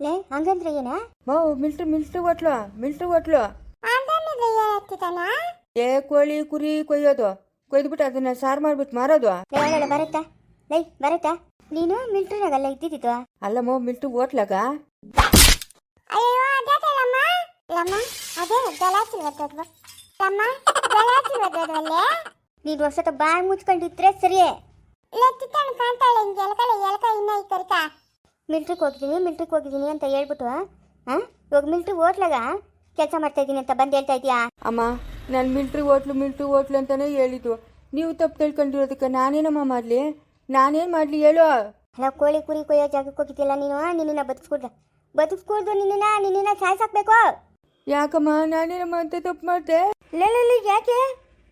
ಲೇ ಹಂಗಂದ್ರೆ ಏನ? ಮಿಲ್ಟು military military hotel military hotel ಏ ಕೋಳಿ ಕುರಿ ಕೊಯ್ಯೋದು. ಕೊಯ್ದ್ಬಿಟ್ಟು ಅದನ್ನ ಸಾರ್ ಮಾಡ್ಬಿಟ್ಟು ಮಾರೋದು. ಬರುತ್ತಾ? ಲೈ ಬರುತ್ತಾ? ನೀನು ಮಿಲ್ಟ್ರಿನಾಗಲ್ಲ ಇದ್ದಿದ್ದು? ಅಲ್ಲ ಮೋ ಮಿಲ್ಟ್ರಿ ಹೋಟ್ಲಾಗ? ನೀನು ವರ್ಷದ ಬಾಯಿ ಮುಚ್ಕೊಂಡಿದ್ರೆ ಸರಿಯೇ. ಕಾಣ್ತಾಳೆ ಹಿಂಗೆ ಎಲ್ಕಲ್ಲ ಎಲ್ಕ ಇನ್ನ ಈ ಕರ್ಕ ಮಿಲ್ಟ್ರಿಗೆ ಹೋಗಿದ್ದೀನಿ ಮಿಲ್ಟ್ರಿಗೆ ಹೋಗಿದ್ದೀನಿ ಅಂತ ಹೇಳ್ಬಿಟ್ಟು ಹಾಂ ಇವಾಗ ಮಿಲ್ಟ್ರಿ ಹೋಟ್ಲಾಗ ಕೆಲಸ ಮಾಡ್ತಾ ಇದ್ದೀನಿ ಅಂತ ಬಂದು ಹೇಳ್ತಾ ಇದೀಯಾ ಅಮ್ಮ ನಾನು ಮಿಲ್ಟ್ರಿ ಹೋಟ್ಲು ಮಿಲ್ಟ್ರಿ ಹೋಟ್ಲು ಅಂತಾನೆ ಹೇಳಿದ್ದು. ನೀವು ತಪ್ಪು ತಿಳ್ಕೊಂಡಿರೋದಕ್ಕೆ ನಾನೇನಮ್ಮ ಮಾಡಲಿ? ನಾನೇನು ಮಾಡಲಿ ಹೇಳು. ಅಲ್ಲ ಕೋಳಿ ಕುರಿ ಕೊಯ್ಯೋ ಜಾಗಕ್ಕೆ ಹೋಗಿದ್ದಿಲ್ಲ ನೀನು ನಿನ್ನ ಬದುಕಿಸ್ಕೊಡ್ದೆ. ಬದುಕಿಸ್ಕೊಡ್ದು ನಿನ್ನ ನಿನ್ನ ಸಾಯ್ಸಾಕ್ಬೇಕು. ಯಾಕಮ್ಮ ನಾನೇನಮ್ಮ ಅಂತ ತಪ್ಪು ಮಾಡಿದೆ? ಲೇ ಲೇ ಲೇ, ಯಾಕೆ?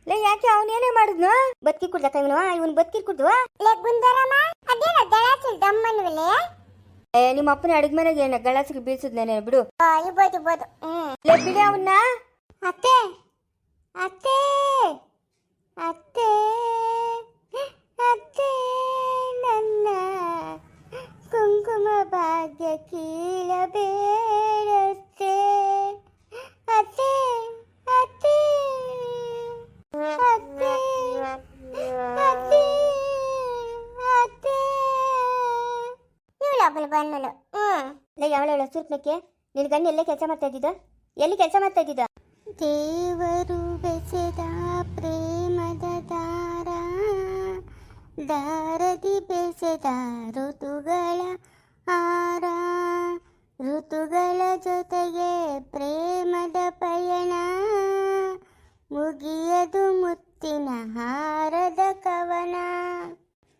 ಲೇ ಯಾಕೆ ಅವನೇನೇ ಮಾಡಿದ್ನು? ಬದುಕಿ ಕುಡ್ದಕ್ಕ ಇವನು ಇವನು ಬದುಕಿ ಕುಡ್ದು ಲೇ ಗುಂದರಮ್ಮ ಅದೇನ ದಮ್ಮನ್ವಲೆ? ನಿಮ್ಮ ಅಪ್ಪನ ಅಡಿಗೆ ಮನೆಗೆ ಏನ ಗಲಾಸಿಗೆ ಬೀಳ್ಸಿದ್ನೇನೆ ಬಿಡು ಇರ್ಬೋದು ಇರ್ಬೋದು ಲೇ ಬಿಡಿ ಅವನ್ನ ಅತ್ತೆ ಅತ್ತೆ ಅತ್ತೆ ಅತ್ತೆ ನನ್ನ ಕುಂಕುಮ ಭಾಗ್ಯ ಕೀಳಬೇಡತ್ತೆ ಅತ್ತೆ ಅತ್ತೆ ಅತ್ತೆ ಇವಳೊಬ್ಬಳು ಹ್ಞೂ ಹ್ಮ್ ಅವಳು ಯಾವಳವಳ ಸುರ್ಪಕ್ಕೆ ನಿನ್ ಗಂಡ ಎಲ್ಲೇ ಕೆಲಸ ಮಾಡ್ತಾ ಇದ್ದಿದ್ದ? ಎಲ್ಲಿ ಕೆಲಸ ಮಾಡ್ತಾ ಇದ್ದಿದ್ದ? ದೇವರು ಬೆಸೆದ ಪ್ರೇಮದ ದಾರ, ದಾರದಿ ಬೆಸೆದ ಋತುಗಳ ಹಾರ. ಋತುಗಳ ಜೊತೆಗೆ ಪ್ರೇಮದ ಪಯಣ, ಮುಗಿಯದು ಮುತ್ತಿನ ಹಾರದ ಕವನ.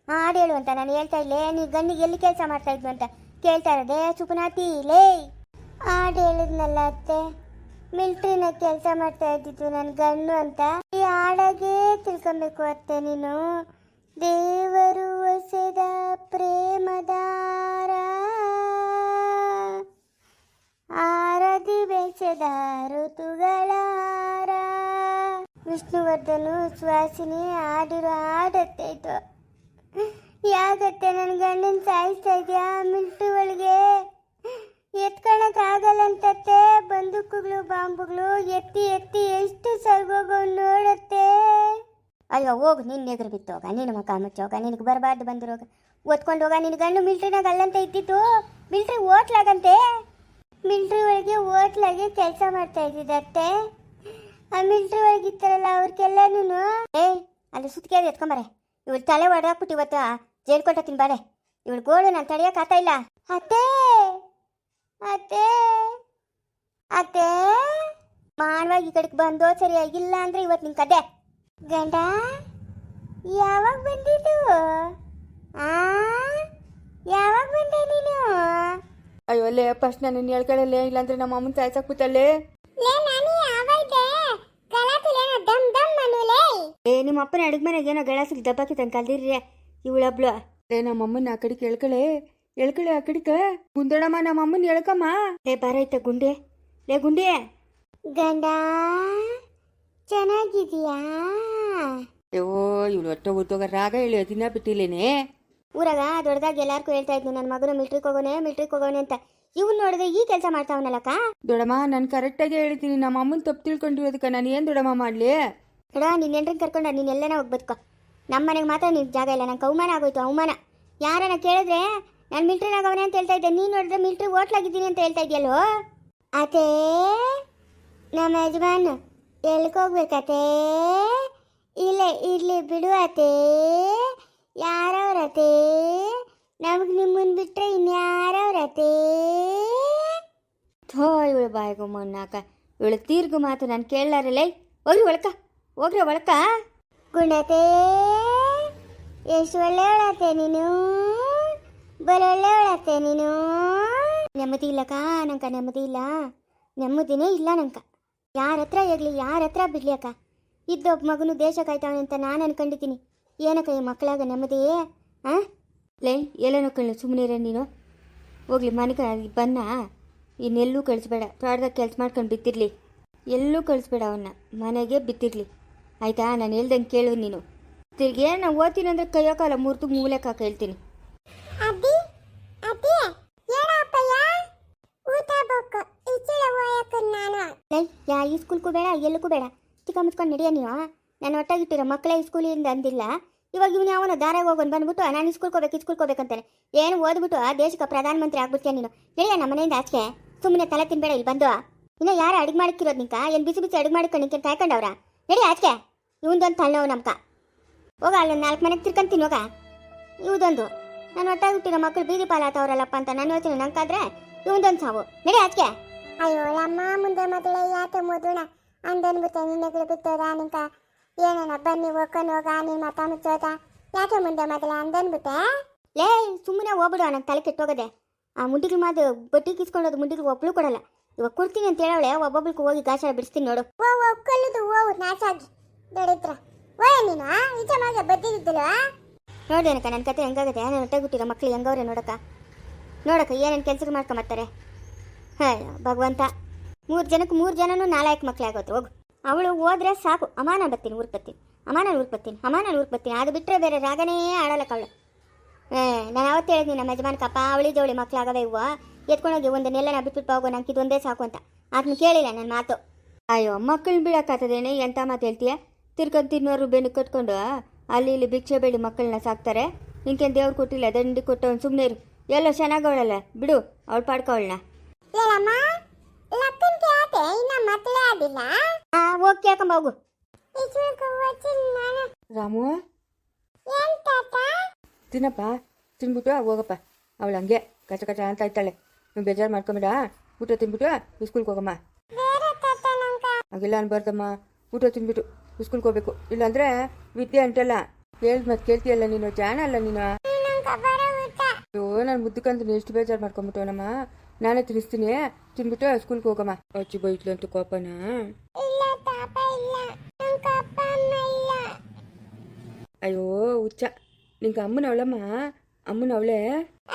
ಹಾಡು ಹೇಳು ಅಂತ ನಾನು ಹೇಳ್ತಾ ಇಲ್ಲೇ ನೀ ಗಂಡಿಗೆ ಎಲ್ಲಿ ಕೆಲಸ ಮಾಡ್ತಾ ಇದ್ವು ಅಂತ ಕೇಳ್ತಾ ಇರೋದೆ. ಸುಪನಾತಿ, ಲೇ! ಹಾಡು ಹೇಳಿದ್ನಲ್ಲ ಅತ್ತೆ. ಮಿಲ್ಟ್ರಿನ ಕೆಲಸ ಮಾಡ್ತಾ ಇದ್ದಿದ್ದು ನನ್ನ ಗಂಡು ಅಂತ. ಈ ಹಾಡಾಗೆ ತಿಳ್ಕೊಬೇಕು ಅತ್ತೆ ನೀನು. ದೇವರು ಹೊಸೆದ ಪ್ರೇಮದಾರ ಆರದಿ ಬೆಳೆಸದ ಋತುಗಳಾರ ವಿಷ್ಣುವರ್ಧನು ಸುವಾಸಿನಿ ಹಾಡಿರೋ ಹಾಡತ್ತೆ ಯಾಕತ್ತೆ? ನನ್ನ ಗಂಡನ ಸಾಯಿಸ್ತಾ ಇದೆಯಾ? ಮಿಲ್ಟ್ರಿ ಒಳಗೆ. ಎತ್ಕೊಳಕ್ ಆಗಲ್ಲ ಅಂತತ್ತೆ ಬಂದೂಕುಗಳು, ಬಾಂಬುಗಳು ಎತ್ತಿ ಎತ್ತಿ ಎಷ್ಟು ಸರ್ಗೋಗೋ ನೋಡತ್ತೆ. ಅಯ್ಯೋ, ಹೋಗು ನಿನ್ನ ಎದುರು ಬಿತ್ತು ಹೋಗ. ನಿನ್ನ ಮಕ್ಕ ಮುಚ್ಚೋಗ ನಿನಗೆ ಬರಬಾರ್ದು ಬಂದಿರೋಗ ಓದ್ಕೊಂಡು ಹೋಗ. ನಿನ್ನ ಗಂಡು ಮಿಲ್ಟ್ರಿನಾಗ ಅಲ್ಲಂತ ಇದ್ದಿತ್ತು ಮಿಲ್ಟ್ರಿ ಓಟ್ಲಾಗಂತೆ. ಮಿಲ್ಟ್ರಿ ಒಳಗೆ ಓಟ್ಲಾಗೆ ಕೆಲಸ ಮಾಡ್ತಾ ಇದ್ದಿದ್ದತ್ತೆ. ಆ ಮಿಲ್ಟ್ರಿ ಒಳಗೆ ಇತ್ತಾರಲ್ಲ ಅವ್ರಿಗೆಲ್ಲನೂ ಏ ಅಲ್ಲಿ ಸುತ್ತಿಗೆ ಎತ್ಕೊಂಬಾರೆ ಇವಳು ತಲೆ ಹೊಡೆದಾಕ್ಬಿಟ್ಟು ಇವತ್ತು ಜೇಲ್ ಕೊಟ್ಟ ತಿನ್ಬಾರೆ ಇವಳು ಗೋಳು ನಾನು ತಡೆಯಕ್ಕೆ ಆತ ಇಲ್ಲ. ಅತ್ತೆ! ಅತ್ತೆ! ಅತ್ತೆ! ಮಾನವಾಗಿ ಈ ಕಡೆಗೆ ಬಂದೋ ಸರಿಯಾಗಿಲ್ಲ ಅಂದ್ರೆ ಇವತ್ತು ನಿನ್ ಕತೆ. ಗಂಡ ಯಾವಾಗ ಬಂದಿದ್ದು? ಆ? ಯಾವಾಗ ಬಂದೆ ನೀನು? ಅಯ್ಯೋ ಲೇ ಫಸ್ಟ್ ನಾನು ಹೇಳ್ಕೊಳ್ಳಲ್ಲೇ ಇಲ್ಲಾಂದ್ರೆ ನಮ್ಮ ಅಮ್ಮನ ಸಾಯ್ಸಕ್ ಏ ನಿಮ್ಮ ಅಪ್ಪನ ಅಡಿಗೆ ಮನೆಗೆ ಏನೋ ಗಳಸಿಗೆ ದಬ್ಬಾಕಿ ತಂದು ಕಲ್ದಿರ್ರಿ. ಇವಳೊಬ್ಳು. ಲೇ ನಮ್ಮ ಅಮ್ಮನ ಆ ಕಡೆಗೆ ಎಳ್ಕಳೆ. ಎಳ್ಕಳೆ ಆ ಕಡೆಗೆ. ಗುಂದಡಮ್ಮ ನಮ್ಮ ಅಮ್ಮನ ಹೇಳ್ಕಮ್ಮ ಲೇ ಬಾರೈತೆ ಗುಂಡೆ. ಲೇ ಗುಂಡೆ. ಗಂಡ ಚೆನ್ನಾಗಿದೀಯಾ ಅಯ್ಯೋ ಇವಳು ಒಟ್ಟ ಉದ್ದೋಗ ರಾಗ ಹೇಳಿ ದಿನ ಬಿಟ್ಟಿಲ್ಲೇನೆ. ಊರಾಗ ದೊಡ್ಡದಾಗಿ ಎಲ್ಲಾರ್ಗೂ ಹೇಳ್ತಾ ಇದ್ನು ನನ್ನ ಮಗನು ಮಿಲ್ಟ್ರಿಗೆ ಹೋಗೋನೆ ಮಿಲ್ಟ್ರಿಗೆ ಹೋಗೋನೆ ಅಂತ. ಇವ್ನು ನೋಡಿದ್ರೆ ಈ ಕೆಲಸ ಮಾಡ್ತಾವನಲ್ಲಕ್ಕ? ದೊಡಮ್ಮ ನಾನು ಕರೆಕ್ಟಾಗಿ ಹೇಳಿದ್ದೀನಿ ನಮ್ಮ ಅಮ್ಮನ ತಪ್ಪು ತಿಳ್ಕೊಂಡಿರೋದಕ್ಕೆ ನಾನು ಏನು ದೊಡಮ್ಮ ಮಾಡಲಿ? ಎಡ ನಿನ್ನ ಕರ್ಕೊಂಡ ಕರ್ಕೊಂಡು ನೀನು ಎಲ್ಲನ ಹೋಗಿ ಬದುಕೋ. ನಮ್ಮ ಮನೆಗೆ ಮಾತ್ರ ನಿನ್ ಜಾಗ ಇಲ್ಲ, ನಂಗೆ ಅವಮಾನ ಆಗೋಯ್ತು, ಅವಮಾನ. ಯಾರನ್ನ ಕೇಳಿದ್ರೆ, ನಾನು ಮಿಲ್ಟ್ರಿನಾಗವನೇ ಅಂತ ಹೇಳ್ತಾ ಇದ್ದೆ, ನೀನು ನೋಡಿದ್ರೆ ಮಿಲ್ಟ್ರಿ ಓಟ್ಲಾಗಿದ್ದೀನಿ ಅಂತ ಹೇಳ್ತಾ ಇದೆಯಲ್ಲೋ? ಅತೇ ನಮ್ಮ ಯಜಮಾನ್ ಎಲ್ಕೋಗ್ಬೇಕತೆ ಇಲ್ಲೇ, ಇರಲಿ ಬಿಡು ಅತೇ. ಯಾರವ್ರತೆ ನಮಗೆ ನಿಮ್ಮನ್ನು ಬಿಟ್ರೆ ಇನ್ಯಾರವ್ರತೆ ಥೋ, ಇವಳು ಬಾಯಿಗೂ ಮೊನ್ನಾಕ ಇವಳು ತೀರ್ಗು ಮಾತು ನಾನು ಕೇಳಲಾರಲ್ಲೇ? ಹೋಗ್ರಿ ಒಳಕ ಹೋಗ್ರಿ ಒಳಕ. ಗುಣತೆ ಎಷ್ಟು ಒಳ್ಳೆ ಒಳತೆ ನೀನು ಬಲೊಳ್ಳೆ ಒಳತೆ ನೀನು. ನೆಮ್ಮದಿ ಇಲ್ಲಕ್ಕ ನಂಕ ನೆಮ್ಮದಿ ಇಲ್ಲ. ನೆಮ್ಮದಿನೇ ಇಲ್ಲ ನಂಕ ಯಾರ ಹತ್ರ ಇರಲಿ ಯಾರ ಹತ್ರ ಬಿಡ್ಲಿ ಅಕ್ಕ. ಇದ್ದೊಬ್ಬ ಮಗನು ದೇಶ ಕಾಯ್ತಾವನೆ ಅಂತ ನಾನು ಅನ್ಕೊಂಡಿದ್ದೀನಿ. ಏನಕ್ಕ ಈ ಮಕ್ಕಳಾಗ ನೆಮ್ಮದಿ? ಆ? ಲೇ ಎಲ್ಲನೂ ಕಳ್ಳು ಸುಮ್ಮನೆ ನೀನು. ಹೋಗ್ಲಿ ಮನೆಗೆ ಬನ್ನ. ಇನ್ನೆಲ್ಲೂ ಕಳಿಸ್ಬೇಡ. ತೋಟದಾಗ ಕೆಲಸ ಮಾಡ್ಕೊಂಡು ಬಿತ್ತಿರ್ಲಿ ಎಲ್ಲೂ ಕಳಿಸ್ಬೇಡ ಅವನ್ನ ಮನೆಗೆ ಬಿತ್ತಿರ್ಲಿ ಆಯ್ತಾ? ನಾನು ಹೇಳ್ದಂಗೆ ಕೇಳು ನೀನು. ತಿರ್ಗಿ ನಾನು ಓದ್ತೀನಿ ಅಂದ್ರೆ ಕೈಯೋ ಕಾಲ ಮೂರ್ತು ಮೂಲೆ ಕಾಕ ಹೇಳ್ತೀನಿ ಯಾ ಈ ಸ್ಕೂಲ್ಗೂ ಬೇಡ ಎಲ್ಲಕ್ಕೂ ಬೇಡ. ಚಿಕ್ಕ ಮುಚ್ಕೊಂಡು ನಡೆಯ ನೀವು? ನಾನು ಒಟ್ಟಾಗಿಟ್ಟಿರೋ ಮಕ್ಕಳೇ ಈ ಸ್ಕೂಲಿಂದ ಅಂದಿಲ್ಲ. ಇವಾಗ ಇವನು ಯಾವನ ದಾರಾಗ ಹೋಗೋನು ಬಂದ್ಬಿಟ್ಟು ನಾನು ಸ್ಕೂಲ್ಕೋಬೇಕು ಸ್ಕೂಲ್ಕೋಬೇಕಂತಾನೆ ಏನು ಓದ್ಬಿಟ್ಟು ಆ ದೇಶಕ್ಕೆ ಪ್ರಧಾನಮಂತ್ರಿ ಆಗ್ಬಿಡ್ತೀಯ ನೀನು? ನಡೆಯ ನಮ್ಮ ಮನೆಯಿಂದ ಆಚೆ ಸುಮ್ಮನೆ ತಲೆ ತಿನ್ಬೇಡ ಇಲ್ಲಿ ಬಂದು. ಇನ್ನು ಯಾರು ಅಡುಗೆ ಮಾಡಿಕ್ಕಿರೋದು ನಿಂಕ? ಏನು ಬಿಸಿ ಬಿಸಿ ಅಡುಗೆ ಮಾಡಿಕೊಂಡು ನಿಂಕೆ ಕಾಯ್ಕೊಂಡವ್ರ ನಡಿ ಆಚೆ ಇವಂದೊಂದು ತಳ್ಳನವು ನಮ್ಕ. ಹೋಗ ಅಲ್ಲಿ ನಾಲ್ಕು ಮನೆಗೆ ತಿರ್ಕೊಂತೀನಿ ಹೋಗ. ಇವುದೊಂದು. ನಾನು ಒಟ್ಟಾಗಿಟ್ಟಿರೋ ಮಕ್ಕಳು ಬೀದಿ ಪಾಲಾತವ್ರಲ್ಲಪ್ಪ ಅಂತ ನಾನು ಹೇಳ್ತೀನಿ ನಂಗಾದ್ರೆ ಇವಂದೊಂದು ಸಾವು. ನಡಿ ಆಚೆ ಅಯ್ಯೋ ಅಮ್ಮ ಮುಂದೆ ಮದುವೆ ಯಾಕೆ ಮುದುಣ ಅಂದನ್ಬಿಟ್ಟೆ ನಿನ್ನೆಗಳು ಬಿಟ್ಟೋದ ನಿಂಕ? ಏನೇನ ಬನ್ನಿ ಹೋಗ್ಕೊಂಡು ಹೋಗ ನೀನು ಮತ ಮುಚ್ಚೋದ? ಯಾಕೆ ಮುಂದೆ ಮೊದಲೇ ಅಂದನ್ಬಿಟ್ಟೆ ಲೇ ಸುಮ್ಮನೆ ಹೋಗ್ಬಿಡು ನಂಗೆ ತಲೆ ಕೆಟ್ಟೋಗದೆ ಆ ಮುಂಡಿಗೆ ಮಾದು ಬಟ್ಟಿ ಕಿಸ್ಕೊಂಡೋದು ಮುಂಡಿಗೆ ಒಬ್ಳು ಕೊಡಲ್ಲ. ಇವಾಗ ಕೊಡ್ತೀನಿ ಅಂತ ಹೇಳವಳೆ ಒಬ್ಬೊಬ್ಳಿಗೆ ಹೋಗಿ ಗಾಚಾರ ಬಿಡಿಸ್ತೀನಿ ನೋಡು. ಓ ಒಕ್ಕಲ್ಲದು ಓ ನಾಚಾಗಿ ದಡಿತ್ರ ಓಯ ನೀನು ಈಚೆ ಮಾಗೆ ಬದ್ದಿದ್ದಿಲ್ವಾ ನೋಡಿ ಅನಕ ನನ್ನ ಕತೆ ಹೆಂಗಾಗತ್ತೆ? ನಾನು ಹೊಟ್ಟೆಗುಟ್ಟಿರೋ ಮಕ್ಳು ಹೆಂಗವ್ರೆ ನೋಡಕ್ಕ? ನೋಡಕ್ಕ ಏನೇನು ಕೆಲಸ ಮಾಡ್ಕೊಂಬರ್ತಾರೆ ಹಾಂ ಭಗವಂತ ಮೂರು ಜನಕ್ಕೆ ಮೂರು ಜನನೂ ನಾಲ್ಕು ಮಕ್ಳು ಆಗೋದು ಹೋಗು. ಅವಳು ಹೋದ್ರೆ ಸಾಕು. ಅಮಾನ ನಾನು ಬರ್ತೀನಿ ಊರಿಗೆ ಬರ್ತೀನಿ. ಅಮ್ಮ ನಾನು ಊರಿಗೆ ಬರ್ತೀನಿ ಅಮ್ಮ ನಾನು ಊರಿಗೆ ಬರ್ತೀನಿ. ಅದು ಬಿಟ್ಟರೆ ಬೇರೆ ರಾಗನೇ ಆಡಲ್ಲಕ್ಕ ಅವಳು ನಾನು ಅವತ್ತು ಹೇಳಿದ್ನಿ ನಮ್ಮ ಯಜಮಾನ್ಕಪ್ಪ ಅವಳಿ ಜವಳಿ ಮಕ್ಳಾಗವೆ ಇವ ಎತ್ಕೊಂಡೋಗಿ ಒಂದು ನೆಲನ ಬಿಟ್ಬಿಟ್ಟು ಹೋಗೋ ನಂಗೆ ಇದೊಂದೇ ಸಾಕು ಅಂತ. ಅದನ್ನ ಕೇಳಿಲ್ಲ ನನ್ನ ಮಾತು. ಅಯ್ಯೋ ಮಕ್ಕಳು ಬೀಳಕ್ಕಾಗ್ತದೇನೆ ಎಂತ ಮಾತು ಹೇಳ್ತೀಯ? ತಿರ್ಕೊಂಡು ತಿನ್ನೋರು ಬೆನ್ನು ಕಟ್ಕೊಂಡು ಅಲ್ಲಿ ಇಲ್ಲಿ ಭಿಕ್ಷೆ ಬೇಡಿ ಮಕ್ಕಳನ್ನ ಸಾಕ್ತಾರೆ. ನಿಂಕೇನು ದೇವ್ರು ಕೊಟ್ಟಿಲ್ಲ ದಂಡಿ ಕೊಟ್ಟವನು ಸುಮ್ಮನೆ ಇರು. ಎಲ್ಲ ಚೆನ್ನಾಗವಳಲ್ಲ ಬಿಡು ಅವಳು ಆ ಹೋಗಿ ರಾಮು? ತಿನ್ನಪ್ಪ ತಿನ್ಬಿಟ್ಟು ಹೋಗಪ್ಪ. ಅವಳು ಹಂಗೆ ಕಚ ಕಚ ಅಂತ ಇರ್ತಾಳೆ ನೀವು ಬೇಜಾರು ಮಾಡ್ಕೊಂಬೇಡ ಊಟ ತಿನ್ಬಿಟ್ಟು ಸ್ಕೂಲ್ಗೆ ಹೋಗಮ್ಮ ಹಾಗೆಲ್ಲ ಅನ್ಬಾರ್ದಮ್ಮ ಊಟ ತಿನ್ಬಿಟ್ಟು ಸ್ಕೂಲ್ಗೆ ಹೋಗ್ಬೇಕು ಇಲ್ಲಾಂದ್ರೆ ವಿದ್ಯೆ ಅಂಟಲ್ಲ ಹೇಳ್ದ ಮತ್ತೆ ಕೇಳ್ತೀಯಲ್ಲ ನೀನು ಜಾಣ ಅಲ್ಲ ನೀನು ಅಯ್ಯೋ ನಾನು ಮುದ್ದಕ್ಕಂತ ಎಷ್ಟು ಬೇಜಾರು ಮಾಡ್ಕೊಂಬಿಟ್ಟವನಮ್ಮ ನಾನೇ ತಿನ್ನಿಸ್ತೀನಿ ತಿನ್ಬಿಟ್ಟು ಸ್ಕೂಲ್ಗೆ ಹೋಗಮ್ಮ ಅಚ್ಚಿ ಬೈಟ್ಲು ಅಂತ ಕೋಪನ ಅಯ್ಯೋ ಹುಚ್ಚ ನಿಂಗೆ ಅಮ್ಮನ ಅವಳಮ್ಮ ಅಮ್ಮನ ಅವಳೆ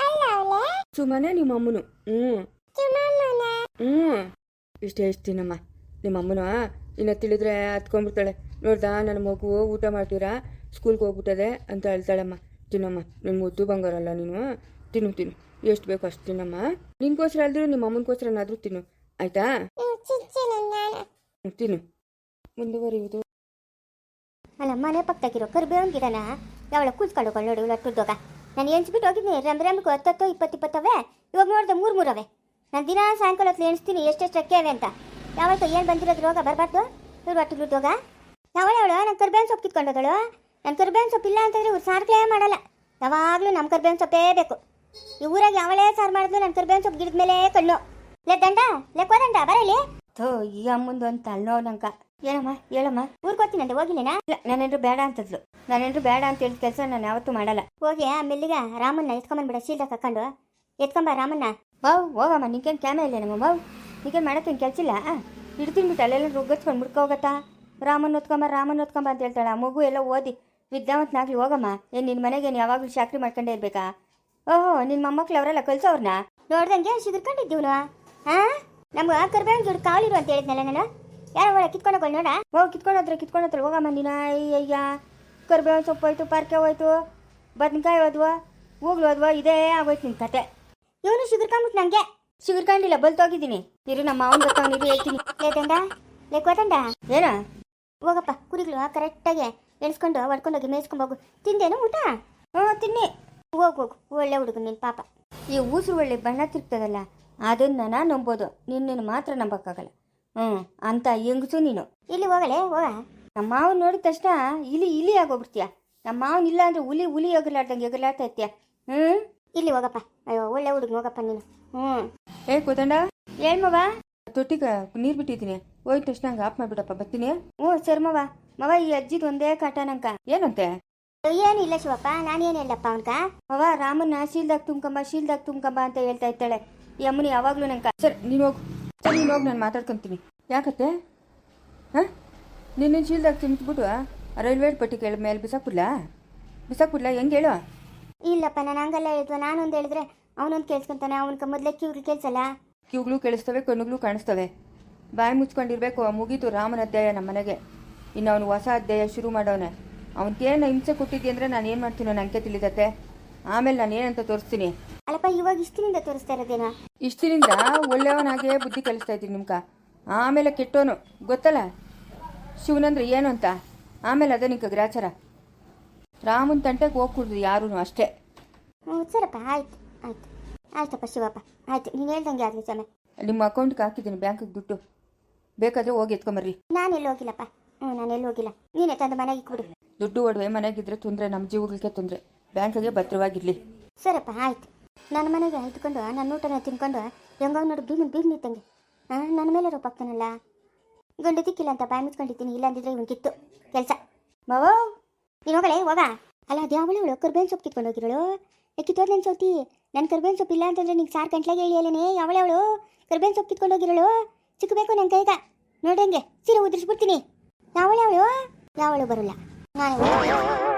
ಅಲ್ಲ ಅವಳೆ ಸುಮ್ಮನೆ ನಿಮ್ಮ ಅಮ್ಮನು. ಹ್ಞೂ ಹ್ಞೂ ಇಷ್ಟೇ ಇಷ್ಟಿನಮ್ಮ ನಿಮ್ಮ ಅಮ್ಮನ ಇನ್ನು ತಿಳಿದ್ರೆ ಹತ್ಕೊಂಡ್ಬಿಡ್ತಾಳೆ. ನೋಡ್ದಾ, ನನ್ನ ಮಗು ಊಟ ಮಾಡ್ತೀರಾ? ಸ್ಕೂಲ್ಗೆ ಹೋಗ್ಬಿಟ್ಟದೆ ಅಂತ ಹೇಳ್ತಾಳಮ್ಮ. ತಿನ್ನಮ್ಮ ನಿನ್ನ ಮುದ್ದು ಬಂಗಾರಲ್ಲ ನೀನು. ತಿನ್ನು ತಿನ್ನು. ಎಷ್ಟು ಬೇಕು ಅಷ್ಟು ತಿನ್ನಮ್ಮ ನಿನ್ಗೋಸ್ಕರ ಅಲ್ದಿರು ನಿಮ್ಮ ಅಮ್ಮನಿಗೋಸ್ಕರನಾದರೂ ತಿನ್ನು. ಆಯ್ತಾ? ನಾನು ತಿನ್ನು. ಮುಂದುವರಿಯುವುದು. ಅಲ್ಲ, ಮನೆ ಪಕ್ಕಕ್ಕಿರೋ ಕರ್ಬೇವಿನ ಗಿಡನ ಯಾವಳ ಕೂತ್ಕೊಂಡು ನೋಡಿ ಲಟ್ಟುದ್ದೋಗ ನಾನು ಎಣಿಸ್ಬಿಟ್ಟು ಹೋಗಿದ್ದೀನಿ ರಮ್ ರಮ್ಗೆ ಹತ್ತತ್ತು ಇಪ್ಪತ್ತು ಇಪ್ಪತ್ತವೆ ಇವಾಗ ನೋಡಿದೆ ಮೂರು ಮೂರವೆ. ನಾನು ದಿನ ಸಾಯಂಕಾಲ ಹೊತ್ತು ಎಣಿಸ್ತೀನಿ, ಎಷ್ಟೆಷ್ಟು ಅಕ್ಕೆ ಅವೆ ಅಂತ. ಯಾವತ್ತು ಏನು ಬಂದಿರೋದು ರೋಗ ಬರಬಾರ್ದು? ಇವ್ರು ಒಟ್ಟಿಗೆ ರೋಗ ಯಾವಳೆ ಅವಳು? ನನ್ನ ಕರ್ಬೇವಿನ ಸೊಪ್ಪು ಕಿತ್ಕೊಂಡೋದಳು. ನನ್ನ ಕರ್ಬೇವಿನ ಸೊಪ್ಪು ಇಲ್ಲ ಅಂತಂದ್ರೆ ಇವ್ರು ಸಾರ್ಕ್ಲೇ ಮಾಡಲ್ಲ. ಯಾವಾಗಲೂ ನಮ್ಮ ಕರ್ಬೇವಿನ ಸೊಪ್ಪೇ ಬೇಕು. ಈ ಊರಾಗ ಯಾವಳೇ ಸಾರು ಮಾಡಿದ್ಲು ನನ್ನ ಕರಿಬೇವಿನ ಸೊಪ್ಪು ಗಿಡದ ಮೇಲೆ ಕಣ್ಣು. ಲೇ ದಂಡ, ಲೇ ಕೋದಂಡ, ಬರಲಿ. ಥೋ, ಈ ಅಮ್ಮಂದು ಅಂತ ಅಲ್ಲೋ ನಂಕ ಏನಮ್ಮ ಹೇಳಮ್ಮ. ಊರ್ಗೋತೀನಂತೆ ಹೋಗಿಲ್ಲೇನಾ? ನಾನೇನ್ರು ಬೇಡ ಅಂತದ್ಲು. ನಾನೇನ್ರು ಬೇಡ ಅಂತ ಹೇಳಿದ ಕೆಲಸ ನಾನು ಯಾವತ್ತೂ ಮಾಡಲ್ಲ. ಹೋಗಿ ಆ ಮೆಲ್ಲಿಗ ರಾಮನ್ನ ಎತ್ಕೊಂಬಂದ್ಬಿಡ ಶೀಲ್ದಾಗ ಹಾಕೊಂಡು. ಎತ್ಕೊಂಬ ರಾಮಣ್ಣ ಬಾವು ಹೋಗಮ್ಮ, ನಿಂಗೇನು ಕ್ಯಾಮೆ ಇಲ್ಲ ನಮ್ಮ ಬಾವು ನಿಂಗೇನು ಮಾಡೋಕ್ಕೇನು ಕೆಲಸ ಇಲ್ಲ? ಹಿಡ್ತೀನಿ ಬಿಟ್ಟು ಅಲ್ಲೆಲ್ಲ ರುಗ್ಗಚ್ಕೊಂಡು ಮುಡ್ಕೊ ರಾಮನ್ ಹೊತ್ಕೊಂಬ ರಾಮನ್ ಓದ್ಕೊಂಬ ಅಂತ ಹೇಳ್ತಾಳೆ. ಆ ಮಗು ಎಲ್ಲ ಓದಿ ವಿದ್ಯಾವಂತನಾಗ್ಲಿ ಹೋಗಮ್ಮ. ಏನು ನಿನ್ನ ಮನೆಗೆ ಏನು ಯಾವಾಗಲೂ ಚಾಕ್ರಿ ಮಾಡ್ಕೊಂಡೇ ಇರ್ಬೇಕಾ? ಓಹೋ ನಿನ್ನ ಮೊಮ್ಮಕ್ಳು ಅವರೆಲ್ಲ ಕಲ್ಸೋರ್ನ ನೋಡ್ದಂಗೆ ಸಿಗುರ್ಕೊಂಡಿದ್ದೀವನು ಹಾಂ ನಮ್ಗೆ ಕರ್ಬೇವಿನ ಗಿಡ ಕಾವಲಿರು ಅಂತ ಹೇಳಿದ್ನಲ್ಲ ನಾನು. ಯಾರೋ ಒಳಗೆ ಕಿತ್ಕೊಂಡು ಹೋಗೋಣ ನೋಡ? ಹೋಗಿ ಕಿತ್ಕೊಂಡೋದ್ರೆ ಕಿತ್ಕೊಂಡೋತ್ರ ಹೋಗಮ್ಮ ನೀನು. ಅಯ್ಯಯ್ಯ. ಕರ್ಬೇವಿನ ಸೊಪ್ಪು ಹೋಯ್ತು ಪಾರ್ಕೆ ಹೋಯ್ತು. ಬದನಕಾಯಿ ಹೋದ್ವು ಹೂಗ್ಲು ಹೋದ್ವು ಇದೇ ಆಗೋಯ್ತು ನಿನ್ನ ಕತೆ. ಇವನು ಸಿಗುರ್ಕೊಂಬಿಟ್ಟು ನಂಗೆ. ಸಿಗುರ್ಕೊಂಡಿಲ್ಲ ಬಲ್ತೋಗಿದ್ದೀನಿ ಇರು ನಮ್ಮ ಮಾವನ ಬರ್ತಾವ ಇದು ಹೇಳ್ತೀನಿ. ಲೇತಂಡ ಲೇ ಕೋತಂಡ. ಏನು? ಹೋಗಪ್ಪ ಕುರಿಗಳು ಕರೆಕ್ಟಾಗಿ ಎಣಿಸ್ಕೊಂಡು ಹೊಡ್ಕೊಂಡೋಗಿ ಮೇಯಿಸ್ಕೊಂಡು ಹೋಗು. ತಿಂದೇನು ಊಟ? ಹ್ಞೂ ತಿನ್ನಿ. ಹೋಗು ಹೋಗು. ಒಳ್ಳೆ ಹುಡುಗ ನಿನ್ನ ಪಾಪ. ಈ ಉಸಿರು ಒಳ್ಳೆ ಬಣ್ಣ ತಿರ್ತದಲ್ಲ ಅದನ್ನ ನಾನು ನಂಬೋದು. ನಿನ್ನನ್ನು ಮಾತ್ರ ನಂಬಕ್ಕಾಗಲ್ಲ. ಹ್ಞೂ ಅಂತ ಹೆಂಗಸು ನೀನು. ಇಲ್ಲಿ ಹೋಗಲೇ ಹೋಗ. ನಮ್ಮ ಮಾವನ್ ನೋಡಿದ ತಕ್ಷಣ ಇಲಿ ಇಲಿ ಆಗೋಗ್ಬಿಡ್ತೀಯ. ನಮ್ಮ ಮಾವನ್ ಇಲ್ಲ ಅಂದ್ರೆ ಹುಲಿ ಹುಲಿ ಎಗಲಾಡ್ದಂಗೆ ಎಗಲಾಡ್ತಾ ಇರ್ತೀಯ. ಹ್ಞೂ ಇಲ್ಲಿ ಹೋಗಪ್ಪ. ಅಯ್ಯೋ ಒಳ್ಳೆ ಹುಡುಗ ಹೋಗಪ್ಪ ನೀನು. ಹ್ಞೂ ಏ ಕೂತಂಡ. ಹೇಳ್ಮವ ತೊಟ್ಟಿಗೆ ನೀರು ಬಿಟ್ಟಿದ್ದೀನಿ. ಹೋಯ್ತು ತಕ್ಷಣ ಹಂಗೆ ಆಫ್ ಮಾಡಿಬಿಡಪ್ಪ ಬರ್ತೀನಿ. ಹ್ಞೂ ಸರಿ ಮವ ಮವ ಈ ಅಜ್ಜಿದ್ ಒಂದೇ ಕಾಟ ನಂಕ ಏನಂತೆ? ಏನು ಇಲ್ಲ ಶಿವಪ್ಪ ನಾನು ಏನು ಹೇಳಪ್ಪ ಅವನ್ಕ? ಮವ ರಾಮನ್ನ ಶೀಲ್ದಾಗ ತುಂಬ್ಕಂಬ ಶೀಲ್ದಾಗ ತುಂಬ್ಕಂಬ ಅಂತ ಹೇಳ್ತಾ ಇರ್ತಾಳೆ. ಈ ಅಮ್ಮನಿ ಯಾವಾಗ್ಲೂ ನಂಕ. ಸರ್ ನೀನು ಹೋಗು. ಸರಿ ನೀನು ಹೋಗಿ ನಾನು ಮಾತಾಡ್ಕೊತೀನಿ. ಯಾಕತ್ತೆ? ಹಾಂ? ನಿನ್ನ ಶೀಲ್ದಾಗ ತಿಂತ್ಬಿಟ್ಟು ರೈಲ್ವೆ ಪಟ್ಟಿ ಕೇಳ ಮೇಲೆ ಬಿಸಾಕ್ಬಿಡ್ಲಾ? ಬಿಸಾಕ್ಬಿಡ್ಲಾ? ಹೆಂಗೆ ಹೇಳು? ಇಲ್ಲಪ್ಪ ನಾನು ಹಂಗಲ್ಲ ಹೇಳಿದ್ವ ನಾನೊಂದು ಹೇಳಿದ್ರೆ ಅವನೊಂದು ಕೇಳಿಸ್ಕೊಂತಾನೆ. ಅವನಿಗೆ ಮೊದಲೇ ಕ್ಯೂಗಳು ಕೇಳಿಸಲ್ಲ? ಕಿವುಗಳು ಕೇಳಿಸ್ತವೆ ಕಣ್ಣುಗಳು ಕಾಣಿಸ್ತವೆ. ಬಾಯಿ ಮುಚ್ಕೊಂಡಿರ್ಬೇಕು ಮುಗೀತು ರಾಮನ ಅಧ್ಯಾಯ ನಮ್ಮ ಮನೆಗೆ. ಇನ್ನು ಅವನು ಹೊಸ ಅಧ್ಯಾಯ ಶುರು ಮಾಡೋನೆ. ಅವನಿಗೇನು ಹಿಂಸೆ ಕೊಟ್ಟಿದ್ದೆ ಅಂದರೆ ನಾನು ಏನು ಮಾಡ್ತೀನೋ ನನಗೆ ತಿಳಿದತ್ತೆ ಆಮೇಲೆ ನಾನು ಏನಂತ ತೋರಿಸ್ತೀನಿ. ಅಲ್ಲಪ್ಪ ಇವಾಗ ಇಷ್ಟಿನಿಂದ ತೋರಿಸ್ತಾ ಇರೋದೇನೋ? ಇಷ್ಟಿನಿಂದ ಒಳ್ಳೆಯವನಾಗೆ ಬುದ್ಧಿ ಕಲಿಸ್ತಾ ಇದ್ದೀನಿ ನಿಮ್ಗೆ ಆಮೇಲೆ ಕೆಟ್ಟೋನು ಗೊತ್ತಲ್ಲ? ಶಿವನಂದ್ರೆ ಏನು ಅಂತ? ಆಮೇಲೆ ಅದೇ ನಿಂಗೆ ಗ್ರಾಚಾರ. ರಾಮನ ತಂಟೆಗೆ ಹೋಗ್ಕೂಡ್ದು ಯಾರೂ ಅಷ್ಟೇ. ಹ್ಞೂ ಸರಪ್ಪ ಆಯ್ತು ಆಯ್ತು. ಆಯ್ತಪ್ಪ ಶಿವಪ್ಪ ಆಯ್ತು. ನೀನು ಹೇಳ್ದಂಗೆ ಆಗಲಿ ಸಮಯ ನಿಮ್ಮ ಅಕೌಂಟ್ಗೆ ಹಾಕಿದ್ದೀನಿ ಬ್ಯಾಂಕಿಗೆ ದುಡ್ಡು. ಬೇಕಾದ್ರೆ ಹೋಗಿ ಎತ್ಕೊಂಬರ್ರಿ. ನಾನು ಎಲ್ಲಿ ಹೋಗಿಲ್ಲಪ್ಪ? ಹ್ಞೂ ನಾನು ಎಲ್ಲಿ ಹೋಗಿಲ್ಲ. ನೀನೇ ತಂದು ಮನೆಗೆ ಇಕ್ಬಿಡು ದುಡ್ಡು ಒಡವೆ ಮನೆಗಿದ್ರೆ ತೊಂದರೆ ನಮ್ಮ ಜೀವಗಳಿಗೆ ತೊಂದರೆ. ಬ್ಯಾಂಕಿಗೆ ಭದ್ರವಾಗಿರಲಿ. ಸರಪ್ಪ ಆಯ್ತು. ನನ್ನ ಮನೆಗೆ ಇಟ್ಕೊಂಡು ನನ್ನ ಊಟನ ತಿನ್ಕೊಂಡು, ಹೆಂಗೋ ನೋಡು ಬೀಗ್ ಬೀಗ್ ನಿಂತಂಗೆ ಹಾಂ ನನ್ನ ಮೇಲೆ ರೋಪ್ ಆಗ್ತಾನಲ್ಲ ಗಂಡು ತಿಕ್ಕಿಲ್ಲ ಅಂತ ಬಾಯ್ ಮುಚ್ಕೊಂಡಿದ್ದೀನಿ ಇಲ್ಲ ಅಂದಿದ್ರೆ ಇವನ್ ಕಿತ್ತು. ಕೆಲಸ. ಬಾವ ನೀನು ಹೋಗಲೇ ಹೋಗ. ಅಲ್ಲ ಅದು ಅವಳು ಕರ್ಬೇವಿನ ಸೊಪ್ಪು ಕಿತ್ಕೊಂಡು ಹೋಗಿರೋಳು? ಕಿತ್ತೋದ್ ನನ್ನ ಸೌತಿ? ನನ್ನ ಕರ್ಬೇನ್ ಸೊಪ್ಪು ಇಲ್ಲ ಅಂತಂದ್ರೆ ನಿಂಗೆ ಸಾರು ಗಂಟ್ಲಾಗೆ ಯಾವಳೆ ಅವಳು? ಕರ್ಬೇವಿನ ಸೊಪ್ಪು ಕಿತ್ಕೊಂಡು ಹೋಗಿರೋಳು? ಸಿಕ್ಕಬೇಕು ನನ್ನ ಕೈಗ. ನೋಡಂಗೆ ಸೀರೆ ಉದ್ರಿಸ್ಬಿಡ್ತೀನಿ. ಯಾವಳೆ ಅವಳು? ಯಾವಳು ಬರಲ್ಲ. ನಾನೇ.